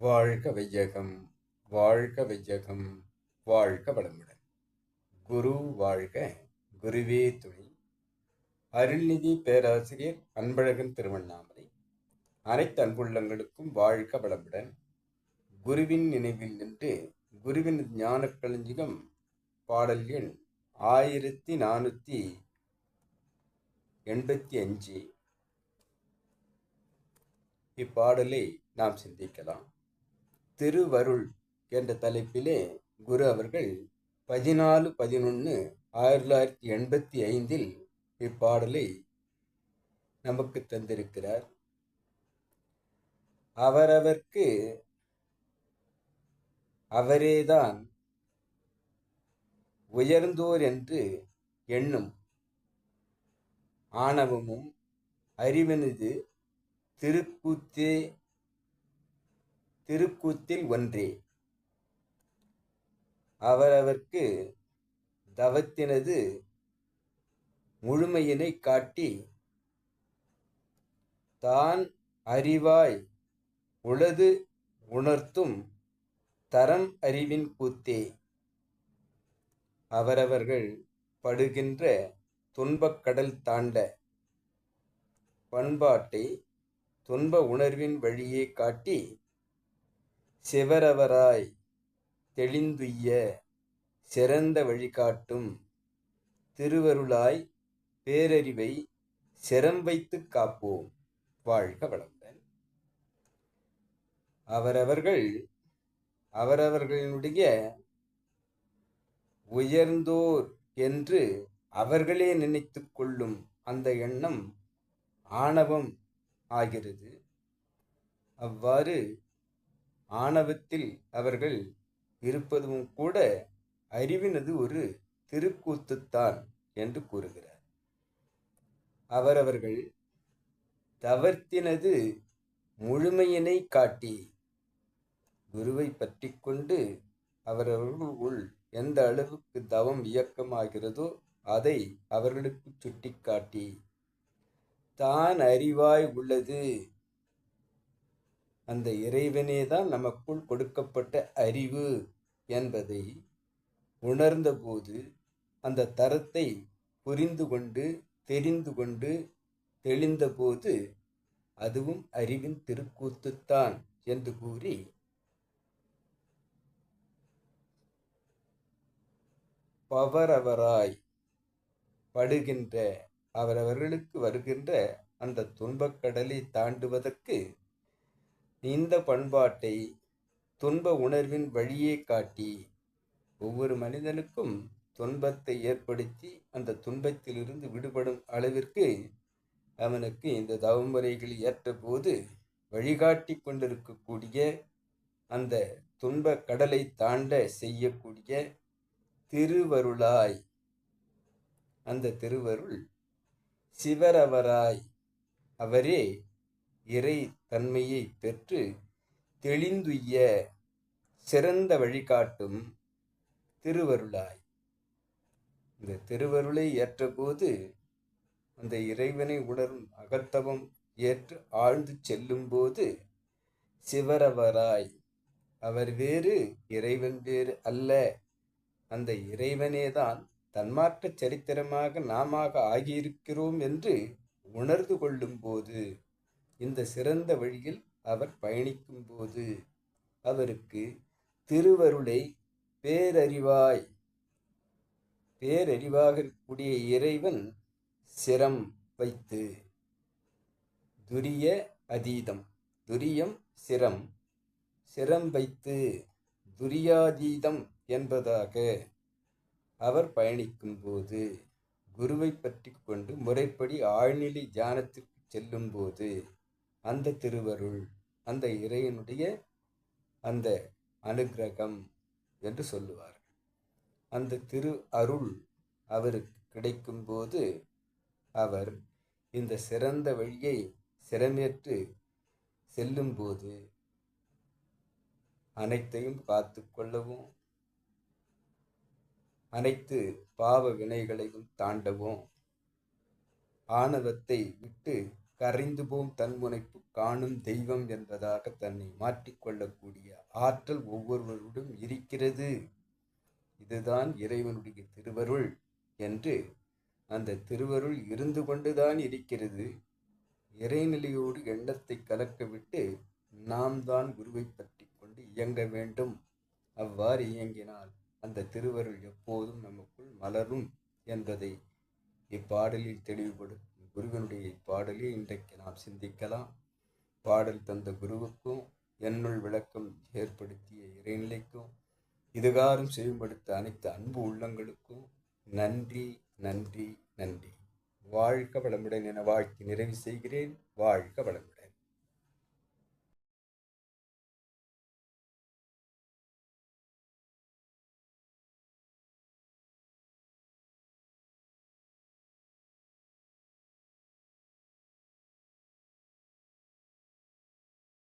வாழ்க வையகம் வாழ்க வையகம் வாழ்க வளமுடன். குரு வாழ்க குருவே துணை. அருள்நிதி பேராசிரியர் அன்பழகன் திருவண்ணாமலை. அனைத்து அன்புள்ளங்களுக்கும் வாழ்க வளமுடன். குருவின் நினைவில் நின்று குருவின் ஞான களஞ்சிகம் பாடல் எண் ஆயிரத்தி நானூற்றி எண்பத்தி அஞ்சு. இப்பாடலை நாம் சிந்திக்கலாம். திருவருள் என்ற தலைப்பிலே குரு அவர்கள் பதினாலு பதினொன்று ஆயிரத்தி தொள்ளாயிரத்தி எண்பத்தி ஐந்தில் இப்பாடலை நமக்கு தந்திருக்கிறார். அவரவர்க்கு அவரேதான் உயர்ந்தோர் என்று எண்ணும் ஆணவமும் அறிவனது திருக்கூத்தே திருக்கூத்தில் ஒன்றே. அவரவர்க்கு தவத்தினது முழுமையினை காட்டி தான் அறிவாய் உளது உணர்த்தும் தரம் அறிவின் கூத்தே. அவரவர்கள் படுகின்ற துன்பக்கடல் தாண்ட பண்பாட்டை துன்ப உணர்வின் வழியே காட்டி சிவரவராய் தெளிந்துய்ய சிறந்த வழிகாட்டும் திருவருளாய் பேரறிவை சிரம் வைத்து காப்போம். வாழ்க வளமுடன். அவரவர்கள் அவரவர்களினுடைய உயர்ந்தோர் என்று அவர்களே நினைத்து கொள்ளும் அந்த எண்ணம் ஆணவம் ஆகிறது. அவ்வாறு ஆணவத்தில் அவர்கள் இருப்பதும் கூட அறிவினது ஒரு திருக்கூத்துத்தான் என்று கூறுகிறார். அவரவர்கள் தவர்த்தினது முழுமையினை காட்டி குருவை பற்றி கொண்டு அவரவர்களுள் உள் எந்த அளவுக்கு தவம் இயக்கமாகிறதோ அதை அவர்களுக்கு சுட்டிக்காட்டி தான் அறிவாய் உள்ளது அந்த இறைவனே தான் நமக்குள் கொடுக்கப்பட்ட அறிவு என்பதை உணர்ந்தபோது அந்த தரத்தை புரிந்து கொண்டு தெரிந்து கொண்டு தெளிந்தபோது அதுவும் அறிவின் திருக்கூத்துத்தான் என்று கூறி பவரவராய் படுகின்ற அவரவர்களுக்கு வருகின்ற அந்த துன்பக்கடலை தாண்டுவதற்கு இந்த பண்பாட்டை துன்ப உணர்வின் வழியே காட்டி ஒவ்வொரு மனிதனுக்கும் துன்பத்தை ஏற்படுத்தி அந்த துன்பத்திலிருந்து விடுபடும் அளவிற்கு அவனுக்கு இந்த தவமுறைகள் ஏற்றபோது வழிகாட்டி கொண்டிருக்கக்கூடிய அந்த துன்ப கடலை தாண்ட செய்யக்கூடிய திருவருளாய். அந்த திருவருள் சிவரவராய். அவரே இறை தன்மையை பெற்று தெளிந்துய்ய சிறந்த வழிகாட்டும் திருவருளாய். இந்த திருவருளை ஏற்றபோது அந்த இறைவனை உணரும் அகத்தவம் ஏற்று ஆழ்ந்து செல்லும்போது சிவரவராய். அவர் வேறு இறைவன் வேறு அல்ல. அந்த இறைவனேதான் தன்மாற்ற சரித்திரமாக நாம ஆகியிருக்கிறோம் என்று உணர்ந்து கொள்ளும்போது இந்த சிறந்த வழியில் அவர் பயணிக்கும் போது அவருக்கு திருவருளை பேரறிவாய் பேரறிவாக இருக்கக்கூடிய இறைவன் சிரம் வைத்து துரிய அதீதம் துரியம் சிரம் சிரம் வைத்து துரியாதீதம் என்பதாக அவர் பயணிக்கும்போது குருவை பற்றி கொண்டு முறைப்படி ஆழ்நிலை தியானத்திற்கு செல்லும்போது அந்த திருவருள் அந்த இறைவனுடைய அந்த அனுகிரகம் என்று சொல்லுவார். அந்த திரு அருள் அவருக்கு கிடைக்கும்போது அவர் இந்த சிறந்த வழியை சிரமேற்று செல்லும்போது அனைத்தையும் காத்து கொள்ளவும் அனைத்து பாவ வினைகளையும் தாண்டவும் ஆணவத்தை விட்டு கரைந்து போம் தன்முனைப்பு காணும் தெய்வம் என்பதாக தன்னை மாற்றிக்கொள்ளக்கூடிய ஆற்றல் ஒவ்வொருவருடன் இருக்கிறது. இதுதான் இறைவனுடைய திருவருள் என்று அந்த திருவருள் இருந்து கொண்டுதான் இருக்கிறது. இறைநிலையோடு எண்ணத்தை கலக்கவிட்டு நாம் தான் குருவை பற்றி கொண்டு இயங்க வேண்டும். அவ்வாறு இயங்கினால் அந்த திருவருள் எப்போதும் நமக்குள் மலரும் என்பதை இப்பாடலில் தெளிவுபடும் குருவினுடைய இப்பாடலில் இன்றைக்கு நாம் சிந்திக்கலாம். பாடல் தந்த குருவுக்கும் என்னுள் விளக்கம் ஏற்படுத்திய இறைநிலைக்கும் இதுகாரும் செயல்படுத்த அனைத்து அன்பு உள்ளங்களுக்கும் நன்றி நன்றி நன்றி. வாழ்க வளமுடன் என வாழ்த்தி நிறைவு செய்கிறேன். வாழ்க வளமுடன்.